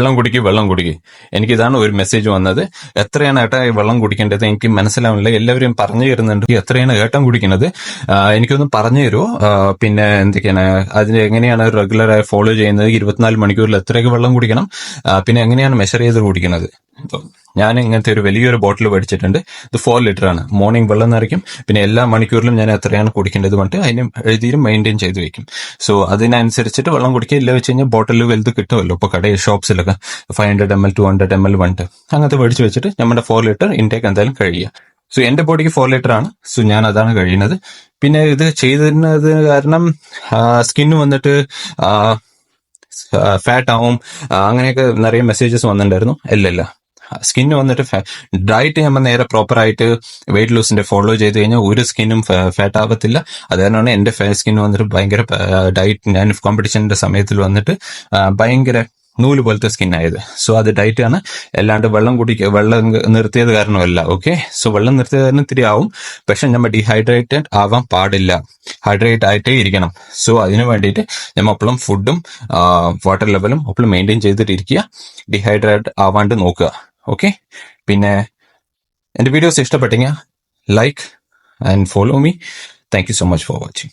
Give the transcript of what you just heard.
വെള്ളം കുടിക്കുക വെള്ളം കുടിക്കുക എനിക്കിതാണ് ഒരു മെസ്സേജ് വന്നത്. എത്രയാണ് ഏട്ടാ വെള്ളം കുടിക്കേണ്ടത്? എനിക്ക് മനസ്സിലാവുന്നില്ല. എല്ലാവരും പറഞ്ഞു തരുന്നുണ്ട്. എത്രയാണ് ഏട്ടം കുടിക്കുന്നത് എനിക്കൊന്ന് പറഞ്ഞു തരുമോ പിന്നെ എന്തൊക്കെയാണ്? അതിന് എങ്ങനെയാണ് റെഗുലറായി ഫോളോ ചെയ്യുന്നത്? ഇരുപത്തിനാല് മണിക്കൂറിൽ എത്രയൊക്കെ വെള്ളം കുടിക്കണം? പിന്നെ എങ്ങനെയാണ് മെഷർ ചെയ്ത് കുടിക്കുന്നത് ഞാൻ ഇങ്ങനത്തെ ഒരു വലിയൊരു ബോട്ടിൽ മേടിച്ചിട്ടുണ്ട്. ഇത് ഫോർ ലിറ്റർ ആണ്. മോർണിംഗ് വെള്ളം നിറയ്ക്കും. പിന്നെ എല്ലാ മണിക്കൂറിലും ഞാൻ എത്രയാണ് കുടിക്കേണ്ടത് പറഞ്ഞിട്ട് അതിന് എഴുതിയും മെയിന്റെയിൻ ചെയ്ത് വെക്കും. സോ അതിനനുസരിച്ചിട്ട് വെള്ളം കുടിക്കുക. ഇല്ല വെച്ച് കഴിഞ്ഞാൽ ബോട്ടിൽ വലുത് കിട്ടുമല്ലോ. ഇപ്പോൾ കടയിൽ ഷോപ്സിലൊക്കെ five hundred M L two hundred M L വണ്ട് അങ്ങനത്തെ മേടിച്ച് വെച്ചിട്ട് നമ്മുടെ ഫോർ ലിറ്റർ ഇൻടേക്ക് എന്തായാലും കഴിയുക. സോ എന്റെ ബോഡിക്ക് ഫോർ ലിറ്റർ ആണ്. സോ ഞാൻ അതാണ് കഴിയുന്നത്. പിന്നെ ഇത് ചെയ്തിരുന്നത് കാരണം സ്കിന്ന് വന്നിട്ട് ഫാറ്റ് ആവും. അങ്ങനെയൊക്കെ നിറയെ മെസ്സേജസ് വന്നിട്ടുണ്ടായിരുന്നു. ഇല്ല. സ്കിന്ന് വന്നിട്ട് ഡയറ്റ് ചെയ്യുമ്പോൾ നേരെ പ്രോപ്പർ ആയിട്ട് വെയിറ്റ് ലൂസിന്റെ ഫോളോ ചെയ്ത് കഴിഞ്ഞാൽ ഒരു സ്കിന്നും ഫാറ്റ് ആവത്തില്ല. അത് തന്നെയാണ് എന്റെ സ്കിൻ വന്നിട്ട് ഭയങ്കര ഡയറ്റ് ഞാൻ കോമ്പറ്റീഷന്റെ സമയത്തിൽ വന്നിട്ട് ഭയങ്കര നൂൽ പോലത്തെ സ്കിൻ ആയത്. സോ അത് ഡയറ്റ് ആണ്. അല്ലാണ്ട് വെള്ളം കുടിക്കുക വെള്ളം നിർത്തിയത് കാരണമല്ല ഓക്കെ സോ വെള്ളം നിർത്തിയത് കാരണം ഇത്തിരി ആവും. പക്ഷെ നമ്മൾ ഡീഹൈഡ്രേറ്റഡ് ആവാൻ പാടില്ല. ഹൈഡ്രേറ്റ് ആയിട്ടേ ഇരിക്കണം. സോ അതിനു വേണ്ടിയിട്ട് നമ്മൾ എപ്പോഴും ഫുഡും വാട്ടർ ലെവലും എപ്പോഴും മെയിന്റെയിൻ ചെയ്തിട്ട് ഇരിക്കുക ഡീഹൈഡ്രേറ്റ് ആവാണ്ട് നോക്കുക. ഓക്കെ പിന്നെ എന്റെ വീഡിയോസ് ഇഷ്ടപ്പെട്ടെങ്കിൽ like and follow me thank you so much for watching